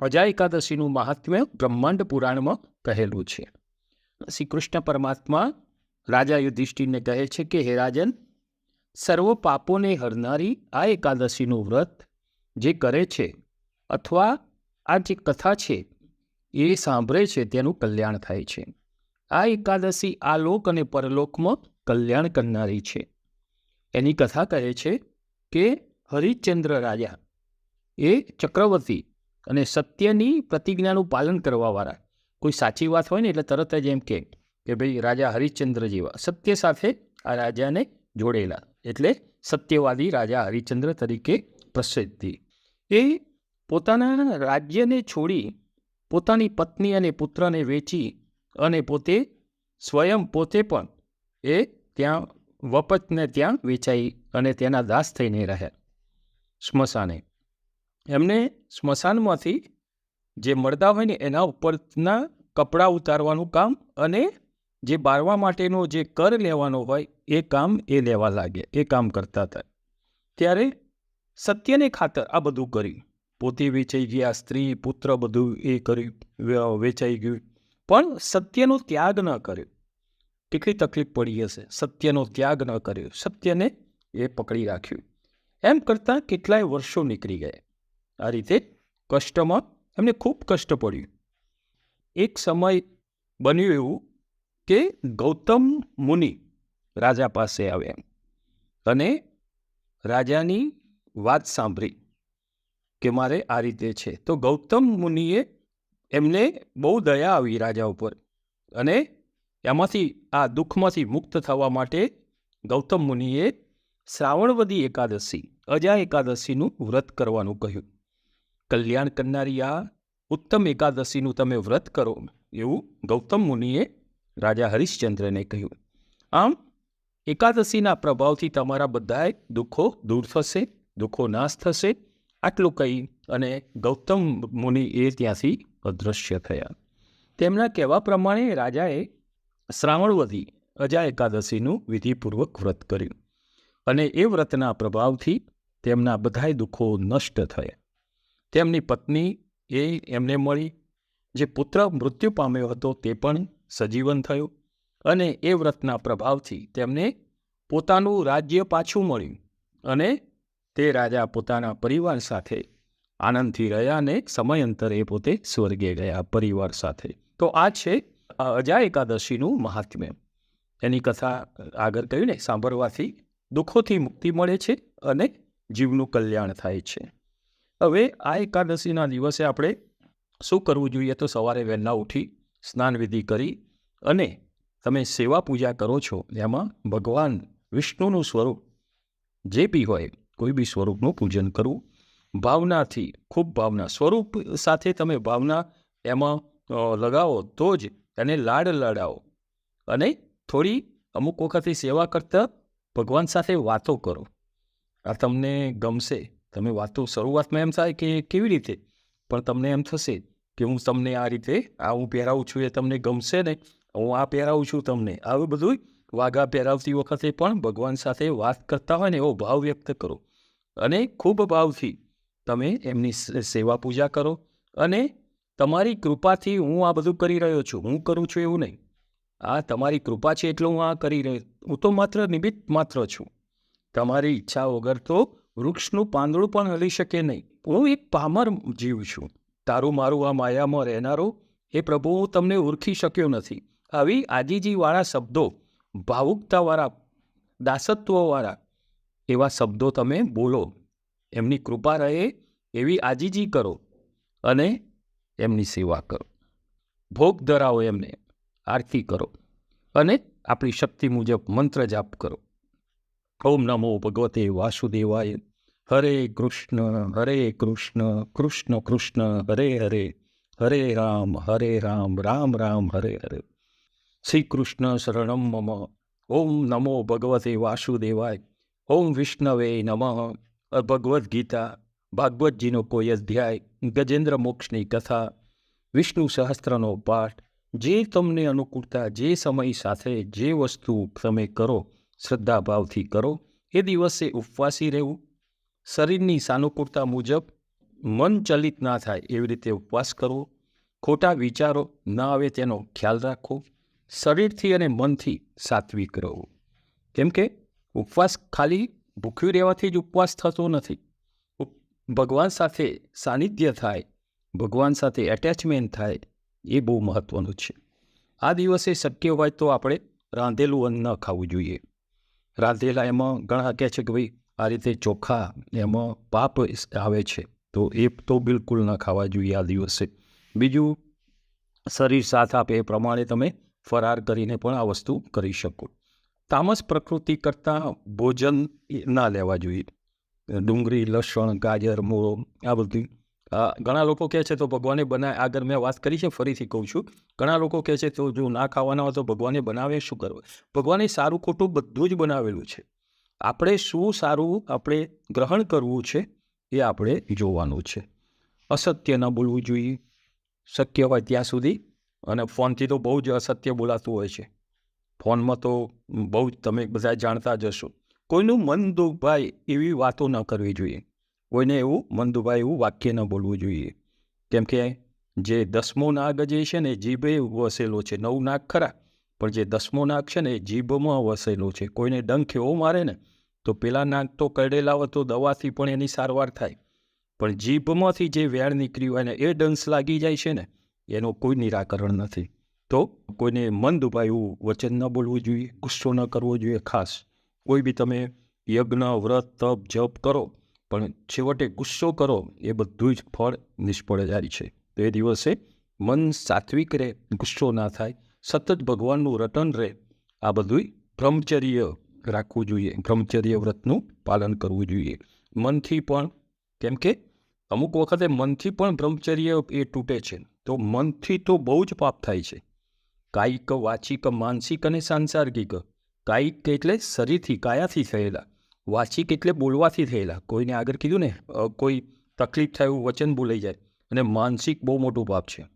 અજા એકાદશીનું મહાત્મ્ય બ્રહ્માંડ પુરાણમાં કહેલું છે. શ્રી કૃષ્ણ પરમાત્મા રાજા યુધિષ્ઠિરને કહે છે કે, હે રાજન, સર્વ પાપોને હરનારી આ એકાદશીનું વ્રત જે કરે છે અથવા આ જે કથા છે એ સાંભળે છે તેનું કલ્યાણ થાય છે. આ એકાદશી આ લોક અને પરલોકમાં કલ્યાણ કરનારી છે. એની કથા કહે છે કે, હરિશ્ચંદ્ર રાજા એ ચક્રવર્તી અને સત્યની પ્રતિજ્ઞાનું પાલન કરવાવાળા. કોઈ સાચી વાત હોય ને એટલે તરત જ એમ કે કે ભાઈ રાજા હરિશ્ચંદ્ર જેવા સત્ય સાથે આ રાજાને જોડેલા. એટલે સત્યવાદી રાજા હરિશ્ચંદ્ર તરીકે પ્રસિદ્ધિ. એ પોતાના રાજ્યને છોડી પોતાની પત્ની અને પુત્રને વેચી અને પોતે સ્વયં પોતે પણ એ ત્યાં વપતને ત્યાં વેચાઈ અને તેના દાસ થઈને રહ્યા. સ્મશાને એમને સ્મશાનમાંથી જે મળતા હોય ને એના ઉપરના કપડાં ઉતારવાનું કામ અને જે બારવા માટેનો જે કર લેવાનો હોય એ કામ એ લેવા લાગે, એ કામ કરતા હતા. ત્યારે સત્યને ખાતર આ બધું કર્યું. પોતે વેચાઈ ગયા, સ્ત્રી, પુત્ર બધું એ કર્યું વેચાઈ ગયું. પણ સત્યનો ત્યાગ ન કર્યો. કેટલી તકલીફ પડી હશે. સત્યનો ત્યાગ ન કર્યો. સત્યને એ પકડી રાખ્યું. એમ કરતાં કેટલાય વર્ષો નીકળી ગયા. આ રીતે કષ્ટમાં એમને ખૂબ કષ્ટ પડ્યું. એક સમય બન્યું એવું કે ગૌતમ મુનિ રાજા પાસે આવ્યા અને રાજાની વાત સાંભળી કે મારે આ રીતે છે. તો ગૌતમ મુનિએ એમને બહુ દયા આવી રાજા ઉપર અને એમાંથી, આ દુઃખમાંથી મુક્ત થવા માટે ગૌતમ મુનિએ શ્રાવણવદી એકાદશી, અજા એકાદશીનું વ્રત કરવાનું કહ્યું. કલ્યાણ કરનારી આ ઉત્તમ એકાદશીનું તમે વ્રત કરો એવું ગૌતમ મુનિએ રાજા હરિશ્ચંદ્રને કહ્યું. આમ, એકાદશીના પ્રભાવથી તમારા બધાએ દુઃખો દૂર થશે, દુઃખો નાશ થશે, આટલું કહી અને ગૌતમ મુનિ એ ત્યાંથી અદૃશ્ય થયા. તેમના કહેવા પ્રમાણે રાજાએ શ્રાવણવદી અજા એકાદશીનું વિધિપૂર્વક વ્રત કર્યું અને એ વ્રતના પ્રભાવથી તેમના બધાય દુઃખો નષ્ટ થયા. તેમની પત્ની એ એમને મળી. જે પુત્ર મૃત્યુ પામ્યો હતો તે પણ સજીવન થયો અને એ વ્રતના પ્રભાવથી તેમને પોતાનું રાજ્ય પાછું મળ્યું અને તે રાજા પોતાના પરિવાર સાથે આનંદથી રહ્યા અને સમયાંતરે પોતે સ્વર્ગે ગયા પરિવાર સાથે. તો આ છે અજા એકાદશીનું મહાત્મ્ય. એની કથા આગળ કહ્યું ને સાંભળવાથી દુઃખોથી મુક્તિ મળે છે અને જીવનું કલ્યાણ થાય છે. હવે આ એકાદશીના દિવસે આપણે શું કરવું જોઈએ? તો સવારે વહેલા ઉઠી સ્નાન વિધિ કરી અને તમે સેવા પૂજા કરો છો એમાં ભગવાન વિષ્ણુનું સ્વરૂપ જે બી હોય, કોઈ બી સ્વરૂપનું પૂજન કરવું, ભાવનાથી ખૂબ ભાવના, સ્વરૂપ સાથે તમે ભાવના એમાં લગાવો તો જ એને લાડ લડાવો અને થોડી અમુક વખતે સેવા કરતાં ભગવાન સાથે વાતો કરો. આ તમને ગમશે. તમે વાતો શરૂઆતમાં એમ થાય કે કેવી રીતે? પણ તમને એમ થશે કે હું તમને આ રીતે આ હું પહેરાવું છું એ તમને ગમશે ને હું આ પહેરાવું છું તમને. આવું બધું વાઘા પહેરાવતી વખતે પણ ભગવાન સાથે વાત કરતા હોય ને એવો ભાવ વ્યક્ત કરો. અને ખૂબ ભાવથી તમે એમની સેવા પૂજા કરો અને તમારી કૃપાથી હું આ બધું કરી રહ્યો છું. હું કરું છું એવું નહીં. આ તમારી કૃપા છે એટલે હું આ કરી રહ્યો હું તો માત્ર નિમિત્ત માત્ર છું. તમારી ઈચ્છા વગર તો વૃક્ષનું પાંદડું પણ હલી શકે નહીં. હું એક પામર જીવ છું. તારું મારું આ માયામાં રહેનારો એ પ્રભુ, હું તમને ઓળખી શક્યો નથી. આવી આજીજીવાળા શબ્દો, ભાવુકતાવાળા, દાસત્વવાળા એવા શબ્દો તમે બોલો. એમની કૃપા રહે એવી આજીજી કરો અને એમની સેવા કરો. ભોગ ધરાવો એમને. આરતી કરો અને આપણી શક્તિ મુજબ મંત્ર જાપ કરો. ઓમ નમો ભગવતે વાસુદેવાય. હરે કૃષ્ણ હરે કૃષ્ણ કૃષ્ણ કૃષ્ણ હરે હરે હરે રામ હરે રામ રામ રામ હરે હરે શ્રી કૃષ્ણ શરણમ મમ ઓમ નમો ભગવતે વાસુદેવાય ઓમ વિષ્ણવે નમઃ ભગવદ્ ગીતા ભાગવતજીનો કોઈ અધ્યાય ગજેન્દ્ર મોક્ષની કથા વિષ્ણુ સહસ્ત્રનો પાઠ જે તમને અનુકૂળતા, જે સમય સાથે જે વસ્તુ તમે કરો, શ્રદ્ધાભાવથી કરો, એ દિવસે ઉપવાસી રહેવું શરીરની સાનુકૂળતા મુજબ મન ચલિત ના થાય એવી રીતે ઉપવાસ કરવો, ખોટા વિચારો ન આવે તેનો ખ્યાલ રાખવો, શરીરથી અને મનથી સાત્વિક રહો કેમ કે ઉપવાસ ખાલી ભૂખ્યું રહેવાથી જ ઉપવાસ થતો નથી. ભગવાન સાથે સાનિધ્ય થાય, ભગવાન સાથે એટેચમેન્ટ થાય, એ બહુ મહત્ત્વનું છે. આ દિવસે શક્ય હોય તો આપણે રાંધેલું અન્ન ન ખાવું જોઈએ. રાંધેલા એમાં ઘણા કહે છે કે ભાઈ આ રીતે ચોખા એમાં પાપ આવે છે, તો એ તો બિલકુલ ન ખાવા જોઈએ આ દિવસે. બીજું, શરીર સાથ આપે એ પ્રમાણે તમે ફરાર કરીને પણ આ વસ્તુ કરી શકો. તામસ પ્રકૃતિ કરતાં ભોજન ના લેવા જોઈએ. ડુંગળી, લસણ, ગાજર, મૂળો, આ બધી. ઘણા લોકો કહે છે તો ભગવાને બનાવે આગળ મેં વાત કરી છે, ફરીથી કહું છું. ઘણા લોકો કહે છે તો જો ના ખાવાના હોય તો ભગવાને બનાવે, શું કરવું? ભગવાને સારું ખોટું બધું જ બનાવેલું છે. આપણે શું સારું આપણે ગ્રહણ કરવું છે એ આપણે જોવાનું છે. અસત્ય ન બોલવું જોઈએ. શક્ય હોય ત્યાં સુધી અને ફોનથી તો બહુ જ અસત્ય બોલાતું હોય છે. ફોનમાં તો બહુ જ તમે બધા જાણતા જ હશો. કોઈનું મન દુભાય એવી વાતો ન કરવી જોઈએ. કોઈને એવું મન દુભાય એવું વાક્ય ન બોલવું જોઈએ. કેમ કે જે દસમો નાગ જે છે ને, જીભે વસેલો છે, નવ નાગ ખરા. પણ જે દસમો નાક છે ને એ જીભમાં વસેલો છે. કોઈને ડંખ એવો મારે ને, તો પેલા નાક તો કરડેલા હોય તો દવાથી પણ એની સારવાર થાય. પણ જીભમાંથી જે વેણ નીકળી હોય ને, એ ડંસ લાગી જાય છે ને, એનું કોઈ નિરાકરણ નથી. તો કોઈને મન દુભાય વચન ન બોલવું જોઈએ, ગુસ્સો ન કરવો જોઈએ ખાસ. કોઈ બી તમે યજ્ઞ, વ્રત, તપ, જપ કરો, પણ છેવટે ગુસ્સો કરો, એ બધું જ ફળ નિષ્ફળ જાય છે. તો એ દિવસે મન સાત્વિક રહે, ગુસ્સો ના થાય. સતત ભગવાનનું રટન રહે. આ બધું બ્રહ્મચર્ય રાખવું જોઈએ. બ્રહ્મચર્ય વ્રતનું પાલન કરવું જોઈએ. મનથી પણ, કેમ કે અમુક વખતે મનથી પણ બ્રહ્મચર્ય એ તૂટે છે. તો મનથી તો બહુ જ પાપ થાય છે. કાયિક, વાચિક, માનસિક અને સાંસાર્ગિક કાયિક એટલે શરીરથી, કાયાથી થયેલા. વાચિક એટલે બોલવાથી થયેલા. કોઈને આગળ કીધું ને કોઈ તકલીફ થાય એવું વચન બોલાઈ જાય. અને માનસિક બહુ મોટું પાપ છે.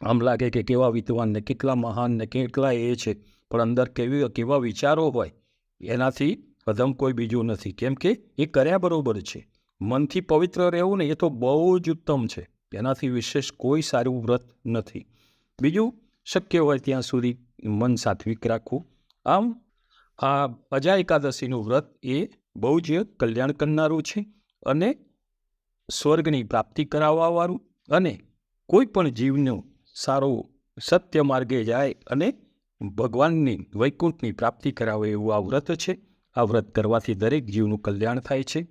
આમ લાગે કે કેવા વિદ્વાન ને કેટલા મહાન ને કેટલા એ છે, પણ અંદર કેવી, કેવા વિચારો હોય, એનાથી અધમ કોઈ બીજું નથી. કેમ કે એ કર્યા બરાબર છે. મનથી પવિત્ર રહેવું ને એ તો બહુ જ ઉત્તમ છે. એનાથી વિશેષ કોઈ સારું વ્રત નથી. બીજું શક્ય હોય ત્યાં સુધી મન સાત્વિક રાખવું. આમ આ અજા એકાદશીનું વ્રત એ બહુ જ કલ્યાણ કરનારું છે અને સ્વર્ગની પ્રાપ્તિ કરાવવાવાળું અને કોઈ પણ જીવનું સારું સત્ય માર્ગે જાય અને ભગવાનની વૈકુંઠની પ્રાપ્તિ કરાવે એવું આ વ્રત છે. આ વ્રત કરવાથી દરેક જીવનું કલ્યાણ થાય છે.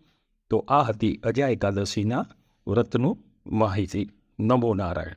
તો આ હતી અજા એકાદશીના વ્રતનું માહિતી. નમો નારાયણ.